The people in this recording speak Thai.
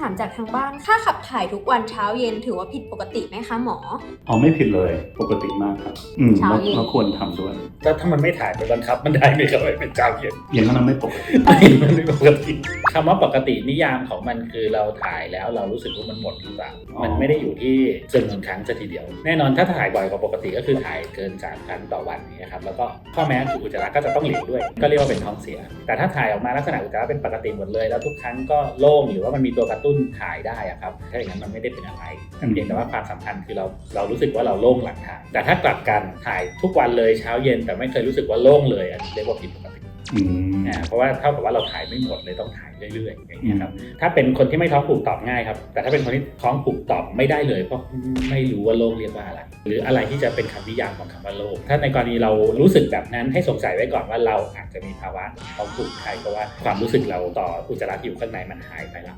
ำถามจากทางบ้าน ค่าขับถ่ายทุกวันเช้าเย็นถือว่าผิดปกติไหมคะหมอ อ๋อไม่ผิดเลยปกติมากครับ อืมเช้าแล้วเย็นแล้วควรทำด้วยถ้าถ้ามันไม่ถ่ายไปบังคับ มันได้ไหมครับให้เป็นเจ้าเย็นอย่างนั้นไม่ปกติ มันไม่ปกติคำว่าปกตินิยามของมันคือเราถ่ายแล้วเรารู้สึกว่ามันหมดหรือเปล่าอ๋อ มันไม่ได้อยู่ที่จำนวนครั้งซะทีเดียว แน่นอนถ้าถ่ายบ่อยกว่าปกติก็คือถ่ายเกินสามครั้งต่อวันนี้ครับแล้วก็ข้อแม้คืออุจจาระก็จะต้องเหลวด้วย ก็เรียกว่าเป็นท้องเสีย แต่ถ้าถ่ายออกมาลักษณะอุจจาระเป็นปกติหมดเลยแล้วทุกครั้งก็โล่งหรือว่ามันมีตัวกระตุ้นถ่ายได้อะครับถ้าอย่างนั้นมันไม่ได้เป็นอะไรแต่เพียงแต่ว่าความสำคัญคือเราเรารู้สึกว่าเราโล่งหลังถ่ายแต่ถ้ากลับกันถ่ายทุกวันเลยเช้าเย็นแต่ไม่เคยรู้สึกว่าโล่งเลยอันนี้เรียกว่าผิดปกติอืมอ่าเพราะว่าเท่ากับว่าเราถ่ายไม่หมดเลยต้องถ่ายเรื่อยๆอย่างเงี้ยครับถ้าเป็นคนที่ไม่ท้องผูกตอบง่ายครับแต่ถ้าเป็นคนที่ท้องผูกตอบไม่ได้เลย เพราะไม่รู้ว่าโรคเรียกว่าอะไร หรืออะไรที่จะเป็นคำนิยามของคำว่าโรคถ้าในกรณีเรารู้สึกแบบนั้นให้สงสัยไว้ก่อนว่าเราอาจจะมีภาวะท้องผูกไทยเพราะว่าความรู้สึกเราต่ออุจจาระที่อยู่ข้างในมันหายไปแล้ว